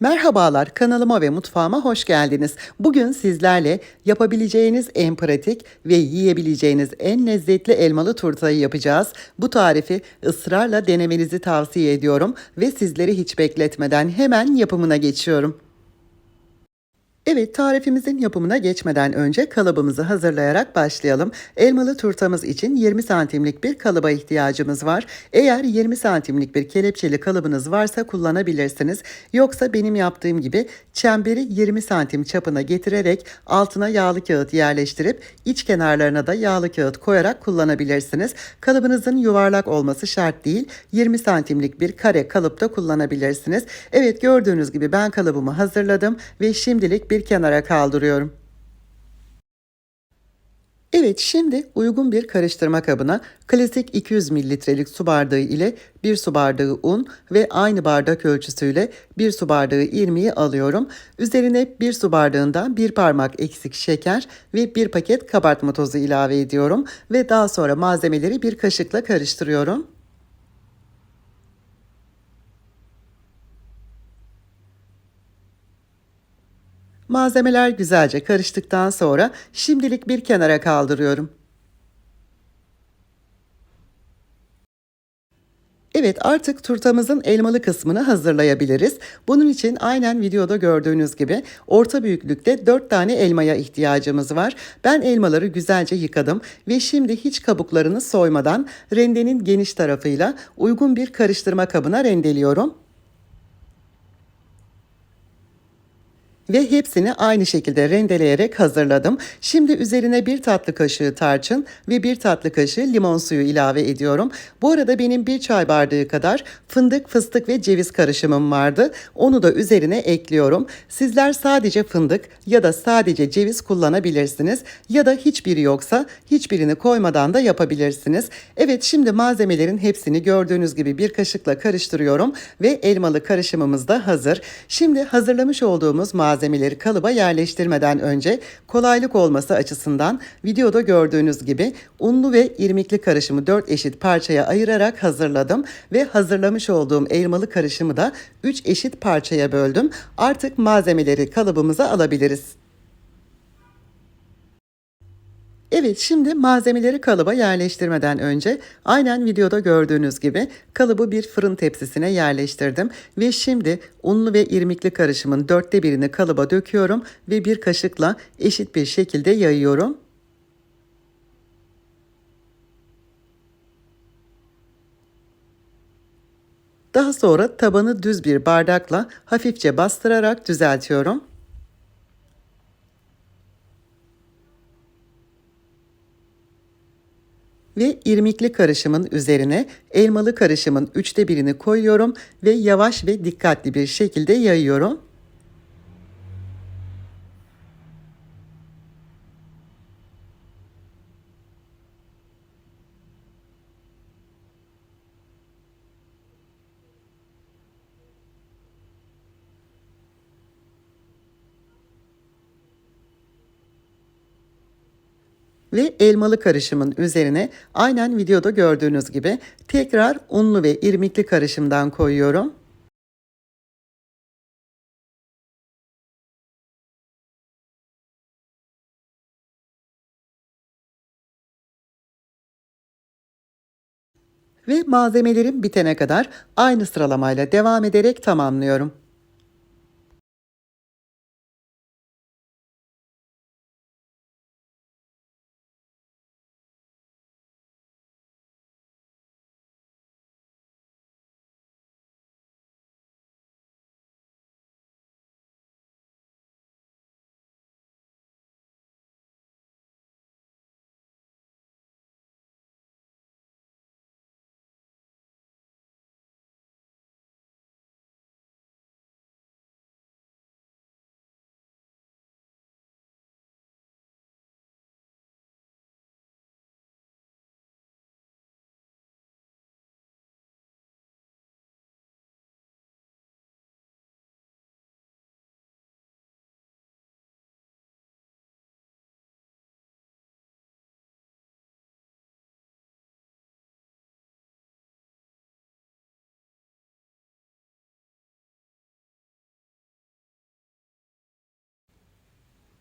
Merhabalar, kanalıma ve mutfağıma hoş geldiniz. Bugün sizlerle yapabileceğiniz en pratik ve yiyebileceğiniz en lezzetli elmalı turtayı yapacağız. Bu tarifi ısrarla denemenizi tavsiye ediyorum ve sizleri hiç bekletmeden hemen yapımına geçiyorum. Evet tarifimizin yapımına geçmeden önce kalıbımızı hazırlayarak başlayalım. Elmalı turtamız için 20 santimlik bir kalıba ihtiyacımız var. Eğer 20 santimlik bir kelepçeli kalıbınız varsa kullanabilirsiniz. Yoksa benim yaptığım gibi çemberi 20 santim çapına getirerek altına yağlı kağıt yerleştirip iç kenarlarına da yağlı kağıt koyarak kullanabilirsiniz. Kalıbınızın yuvarlak olması şart değil. 20 santimlik bir kare kalıpta kullanabilirsiniz. Evet gördüğünüz gibi ben kalıbımı hazırladım ve şimdilik bir kenara kaldırıyorum. Evet şimdi uygun bir karıştırma kabına klasik 200 mililitrelik su bardağı ile 1 su bardağı un ve aynı bardak ölçüsüyle 1 su bardağı irmiği alıyorum. Üzerine 1 su bardağından 1 parmak eksik şeker ve 1 paket kabartma tozu ilave ediyorum ve daha sonra malzemeleri bir kaşıkla karıştırıyorum. Malzemeler güzelce karıştıktan sonra şimdilik bir kenara kaldırıyorum. Evet artık turtamızın elmalı kısmını hazırlayabiliriz. Bunun için aynen videoda gördüğünüz gibi orta büyüklükte 4 tane elmaya ihtiyacımız var. Ben elmaları güzelce yıkadım ve şimdi hiç kabuklarını soymadan rendenin geniş tarafıyla uygun bir karıştırma kabına rendeliyorum. Ve hepsini aynı şekilde rendeleyerek hazırladım. Şimdi üzerine bir tatlı kaşığı tarçın ve bir tatlı kaşığı limon suyu ilave ediyorum. Bu arada benim bir çay bardağı kadar fındık, fıstık ve ceviz karışımım vardı. Onu da üzerine ekliyorum. Sizler sadece fındık ya da sadece ceviz kullanabilirsiniz ya da hiçbiri yoksa hiçbirini koymadan da yapabilirsiniz. Evet şimdi malzemelerin hepsini gördüğünüz gibi bir kaşıkla karıştırıyorum ve elmalı karışımımız da hazır. Şimdi hazırlamış olduğumuz malzemeleri malzemeleri kalıba yerleştirmeden önce kolaylık olması açısından videoda gördüğünüz gibi unlu ve irmikli karışımı 4 eşit parçaya ayırarak hazırladım ve hazırlamış olduğum elmalı karışımı da 3 eşit parçaya böldüm. Artık malzemeleri kalıbımıza alabiliriz. Evet şimdi malzemeleri kalıba yerleştirmeden önce aynen videoda gördüğünüz gibi kalıbı bir fırın tepsisine yerleştirdim. Ve şimdi unlu ve irmikli karışımın dörtte birini kalıba döküyorum ve bir kaşıkla eşit bir şekilde yayıyorum. Daha sonra tabanı düz bir bardakla hafifçe bastırarak düzeltiyorum. Ve irmikli karışımın üzerine elmalı karışımın üçte birini koyuyorum ve yavaş ve dikkatli bir şekilde yayıyorum. Ve elmalı karışımın üzerine aynen videoda gördüğünüz gibi tekrar unlu ve irmikli karışımdan koyuyorum. Ve malzemelerim bitene kadar aynı sıralamayla devam ederek tamamlıyorum.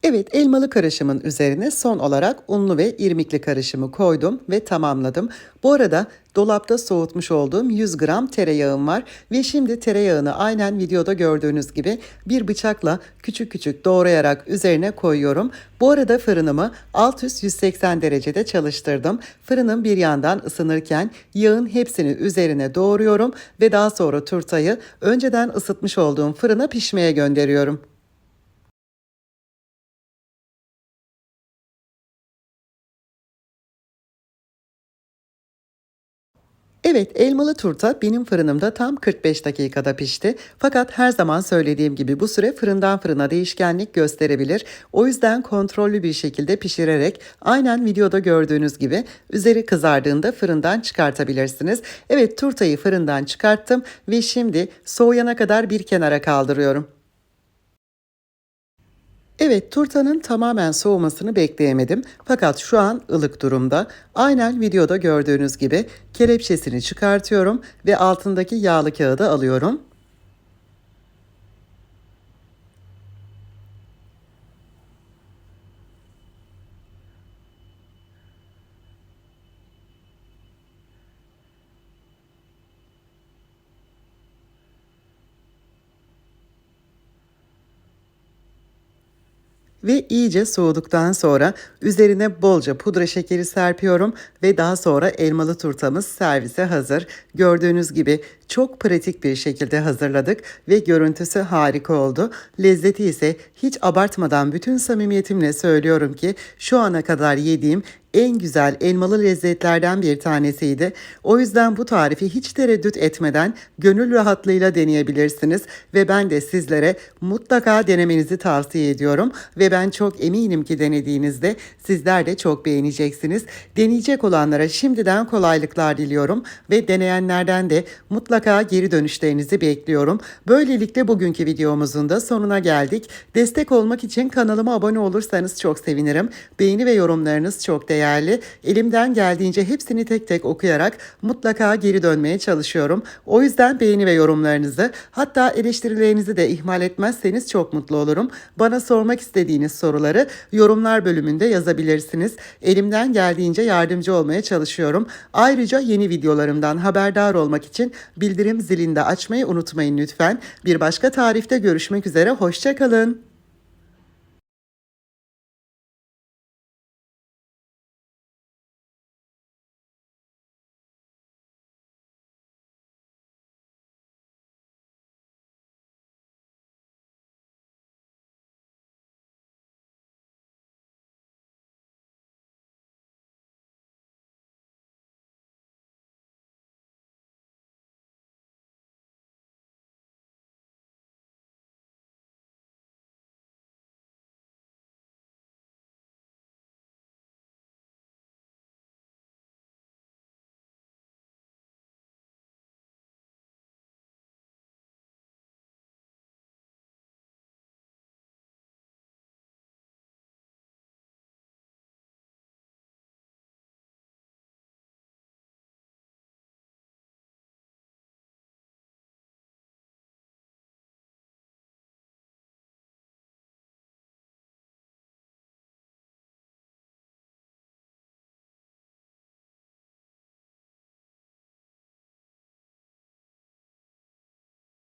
Evet elmalı karışımın üzerine son olarak unlu ve irmikli karışımı koydum ve tamamladım. Bu arada dolapta soğutmuş olduğum 100 gram tereyağım var ve şimdi tereyağını aynen videoda gördüğünüz gibi bir bıçakla küçük küçük doğrayarak üzerine koyuyorum. Bu arada fırınımı alt üst 180 derecede çalıştırdım. Fırınım bir yandan ısınırken yağın hepsini üzerine doğruyorum ve daha sonra turtayı önceden ısıtmış olduğum fırına pişmeye gönderiyorum. Evet, elmalı turta benim fırınımda tam 45 dakikada pişti. Fakat her zaman söylediğim gibi bu süre fırından fırına değişkenlik gösterebilir. O yüzden kontrollü bir şekilde pişirerek aynen videoda gördüğünüz gibi üzeri kızardığında fırından çıkartabilirsiniz. Evet, turtayı fırından çıkarttım ve şimdi soğuyana kadar bir kenara kaldırıyorum. Evet, turtanın tamamen soğumasını bekleyemedim. Fakat şu an ılık durumda. Aynen videoda gördüğünüz gibi kelepçesini çıkartıyorum ve altındaki yağlı kağıdı alıyorum. Ve iyice soğuduktan sonra üzerine bolca pudra şekeri serpiyorum ve daha sonra elmalı turtamız servise hazır. Gördüğünüz gibi çok pratik bir şekilde hazırladık ve görüntüsü harika oldu. Lezzeti ise hiç abartmadan bütün samimiyetimle söylüyorum ki şu ana kadar yediğim en güzel elmalı lezzetlerden bir tanesiydi. O yüzden bu tarifi hiç tereddüt etmeden gönül rahatlığıyla deneyebilirsiniz ve ben de sizlere mutlaka denemenizi tavsiye ediyorum ve ben çok eminim ki denediğinizde sizler de çok beğeneceksiniz. Deneyecek olanlara şimdiden kolaylıklar diliyorum ve deneyenlerden de mutlaka geri dönüşlerinizi bekliyorum. Böylelikle bugünkü videomuzun da sonuna geldik. Destek olmak için kanalıma abone olursanız çok sevinirim. Beğeni ve yorumlarınız çok değerli. Elimden geldiğince hepsini tek tek okuyarak mutlaka geri dönmeye çalışıyorum. O yüzden beğeni ve yorumlarınızı hatta eleştirilerinizi de ihmal etmezseniz çok mutlu olurum. Bana sormak istediğiniz soruları yorumlar bölümünde yazabilirsiniz. Elimden geldiğince yardımcı olmaya çalışıyorum. Ayrıca yeni videolarımdan haberdar olmak için bildirim zilini de açmayı unutmayın lütfen. Bir başka tarifte görüşmek üzere. Hoşçakalın.